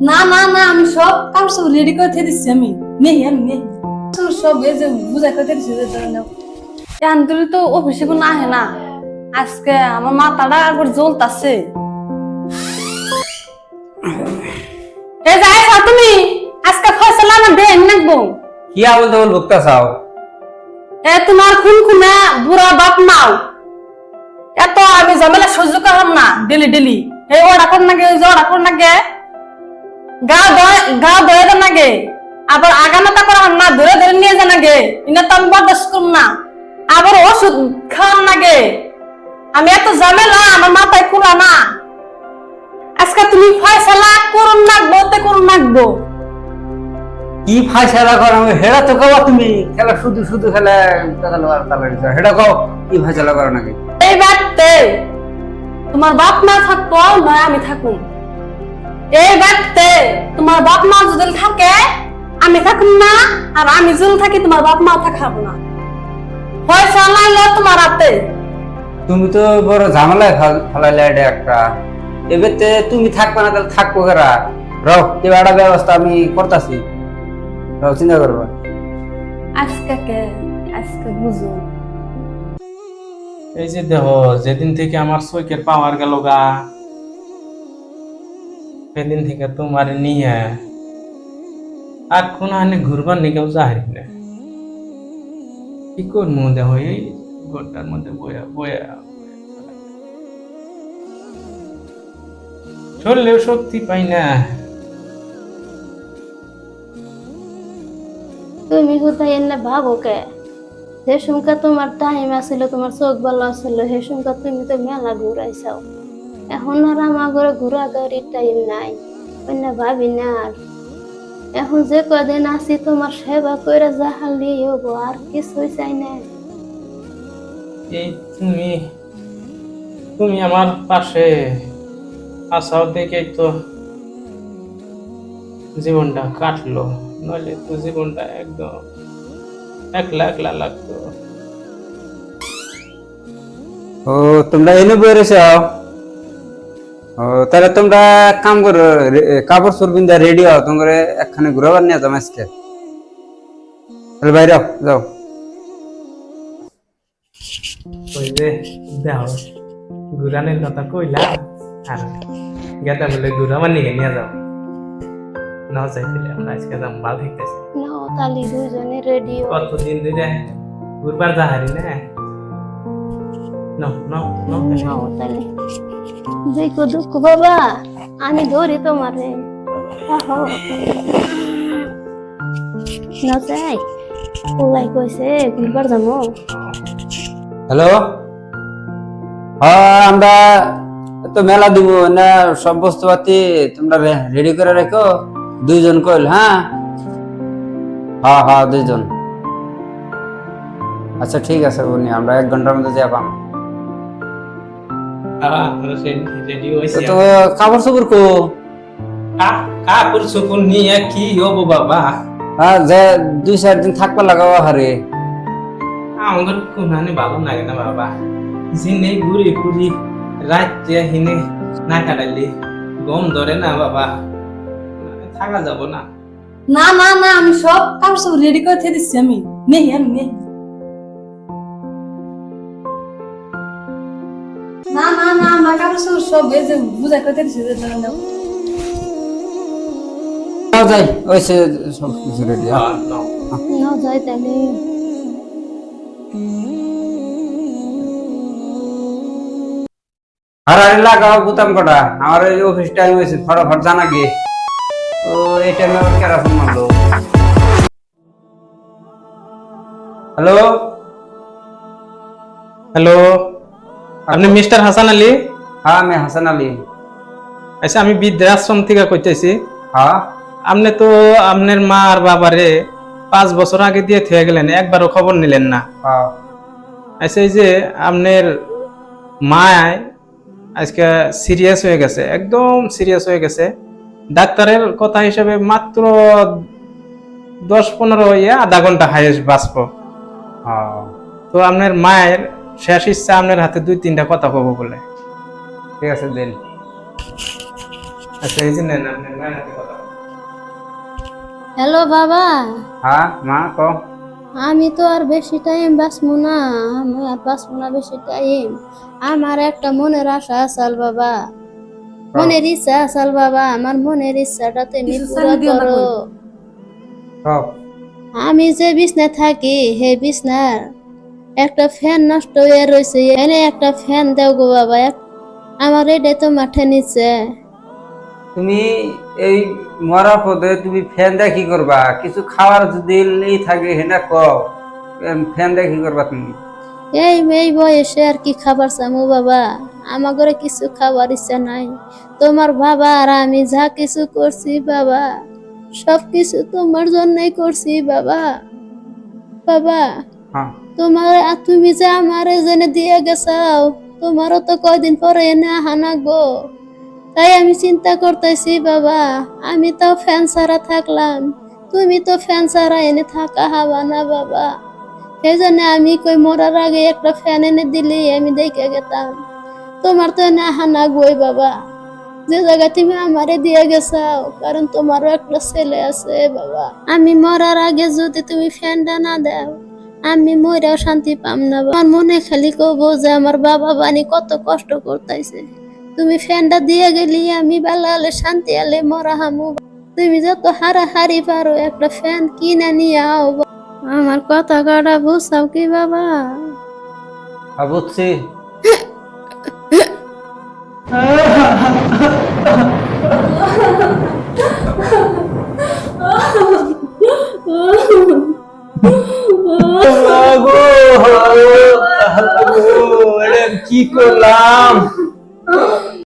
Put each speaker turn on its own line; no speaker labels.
না না না আমি সব কাম সব রেডি করে থেকে দিচ্ছি আমি। নেই আমি নেই। সব সব এই যে বুঝাই করে দিচ্ছি যে আন্তরি তো অফিসে কোনো আহে না। আজকে আমার মাথাটা একবার জ্বলতাছে। এ যাই তুমি আজকে ফসল আমার দেন নাকবো
কি আবল তাবল বকতা চাও?
এ তোমার খুন খুনা বুড়া বাপ নাও। এত আমি ঝামেলা সহ্য করলাম না ডেলি ডেলি। এই ওরা কর নাগে ওরা কর নাগে গা দয় গা দয়ে দেন নাগে আবার আগামাতা করা না ধরে ধরে নিয়ে যান নাগে ইনা তো আমি বরদাস্ত করব না। আবার ওষুধ খাওয়ান নাগে আমি এত ঝামেলা আমার মাথায় কুলা না। আজকে তুমি ফয়সালা করুন নাকবো তে করুন নাকবো
কি ফাইসালা কর? আমি হেডা তো কবা তুমি। খেলা শুধু শুধু খেলা কথা লওয়ার তালা হেডা কও কি ফাইসালা করো নাকি?
এই বাড়তে তোমার বাপ মা থাকতো নয় আমি থাকুন এই বাড়তে তোমার বাপ মা যদি থাকে আমি থাকুন না আর আমি যদি থাকি তোমার বাপ মা থাকাব না। পয়সা নাইলে তোমার হাতে।
তুমি তো বড় ঝামেলায় ফেল- ফেলাইলে এটা একটা। এবারে তুমি থাকবে না তাহলে থাকব কারা? রও কেউ একটা ব্যবস্থা আমি করতেছি। রও চিন্তা করবা
আজকে কে? আজকে বুঝো।
এই যে দেহ যেদিন থেকে আমার চৈকের পাওয়ার গেল গা সেদিন থেকে তোমার নিয়ে। আর কোন আনে ঘুরবার নিকেও যাই না। কি করব দেহ এই ঘরটার মধ্যে বয়া বয়া। চললেও শক্তি পাই না।
তুমি কোথায় এনে ভাবো কে? সে সমকা তোমার টাইম আছিল তোমার চোখ ভালো আছিল সে সমকা তুমি তো মেলা ঘুরাইছাও। এখন আর আমার ঘরে ঘুরা ঘুরির টাইম নাই অন্য ভাবি না আর। এখন যে কদিন আছি তোমার সেবা করে যাহালি হব আর কিছুই চাই না।
এই তুমি তুমি আমার পাশে আসাও দেখেই তো জীবনটা কাটলো নইলে তো জীবনটা একদম একলা একলা লাগতো।
ও তোমরা এনে বেরোছ তাহলে তোমরা এক কাম করো কাপড় চোর পিন্ধা রেডি হও তোমার একখানে ঘুরাবার নিয়ে যাও আজকে। তাহলে বাইরে যাও।
ঘুরানের কথা কইলা আর গেটা বলে ঘুরা আমার নিয়ে নিয়ে যাও। না চাইছিলে আমরা আজকে যাম ভালো থাকতেছি
নাও তালি দুজনে রেডি
কতদিন ধরে ঘুরবার যাহারি না? নাও নাও নাও
নাও তালি দেখো দুঃখ বাবা আমি ধরি তোমারে আহো না ওলাই কইছে ঘুরবার যাব
হ্যালো হ্যাঁ আমরা তো মেলা দিব না সব বস্তু পাতি তোমরা রেডি করে রেখো দুইজন কইল হ্যাঁ হ্যাঁ হ্যাঁ দুইজন আচ্ছা ঠিক আছে বনি আমরা এক ঘণ্টার মধ্যে যাবাম তো কাপড় চোপড় কো।
কাপড় চোপড় নিয়ে কি হব বাবা?
হ্যাঁ যে দুই চার দিন থাকবা লাগাবো হারে
আমাদের কোনানে ভালো লাগে না বাবা। জিনে ঘুরি ঘুরি রাত যে হিনে না কাটাইলি গম ধরে না বাবা। থাকা যাব না।
না না না আমি সব কাম সব রেডি করে দিচ্ছি আমি। নেই আমি নেই। না না না আমার কাপড় সব সব এই যে বুঝাই করে যে ধরে নাও
যাই ওই সে সব কিছু রেডি
নাও।
যাই তাহলে।
আর লাগাও বুতাম কটা। আমার ওই অফিস টাইম হয়েছে ফটাফট জানা গিয়ে। ও এই টাইমে আবার কেরা ফোন মারলো। হ্যালো?
হ্যালো? আপনি মিস্টার হাসান আলী?
হ্যাঁ আমি হাসান আলী।
আচ্ছা আমি বৃদ্ধাশ্রম থেকে কইতেছি।
হ্যাঁ।
আপনি তো আপনার মা আর বাবারে পাঁচ বছর আগে দিয়ে থেকে গেলেন একবারও খবর নিলেন না।
হ্যাঁ।
আচ্ছা এই যে আপনার মায় আজকে সিরিয়াস হয়ে গেছে একদম সিরিয়াস হয়ে গেছে। ডাক্তারের কথা হিসাবে মাত্র দশ পনেরো ইয়ে আধা ঘণ্টা হাইয়েস্ট বাঁচব।
হ্যাঁ।
তো আপনার মায়ের শেষ ইচ্ছা আপনার হাতে দুই তিনটা কথা কব বলে।
ঠিক আছে দেন।
আচ্ছা এই যে নেন আপনার মায়ের হাতে কথা।
হ্যালো বাবা।
হ্যাঁ মা ক
আমি তো আর বেশি টাইম বাঁচবো না। আমি আর বাঁচবো না বেশি টাইম আমার একটা মনের আশা আসাল বাবা। মনের ইচ্ছা আসাল বাবা। আমার মনের ইচ্ছাটা তুমি পুরো করো। আমি যে বিছনায় থাকি হে বিছনার একটা ফ্যান নষ্ট হয়ে রয়েছে এনে একটা ফ্যান দেও গো বাবা। আমার এটা তো মাঠে নিচে।
তুমি এই মরা পদে তুমি ফ্যান দিয়ে কি করবা? কিছু খাওয়ার যদি ই থাকে হেনা ক ফ্যান দিয়ে কি করবা তুমি?
এই এই বয়সে আর কি খাবার চামু বাবা? আমার ঘরে কিছু খাবার ইচ্ছা নাই। তোমার বাবা আর আমি যা কিছু করছি বাবা সব কিছু তোমার জন্যই করছি বাবা। বাবা
হ্যাঁ।
তোমার তুমি যে আমার জেনে দিয়ে গেছাও, তোমারও তো কয়দিন পরে এনে গো তাই আমি চিন্তা করতেছি, বাবা, আমি তো ফ্যান ছাড়া থাকলাম, তুমি তো ফ্যান ছাড়া এনে থাকা হাবা না, বাবা। সেই জন্য আমি কই মরার আগে একটা ফ্যান এনে দিলি, আমি দেখে গেতাম। তোমার তো এনে গই বাবা। যে জায়গায় তুমি আমারে দিয়ে গেছাও, কারণ তোমারও একটা ছেলে আছে, বাবা। আমি মরার আগে যদি তুমি ফ্যানটা না দাও আমি ময়রাও শান্তি পাম না আমার মনে খালি কব যে আমার বাবা বানি কত কষ্ট করতেছে তুমি ফ্যানটা দিয়ে গেলি, আমি বেলা হলে শান্তি আলে মরা হামু তুমি যত হারা হারি পারো, একটা ফ্যান কিনে নিয়ে আও আমার কথা কাটা বুঝাও কি বাবা?
কি করলাম?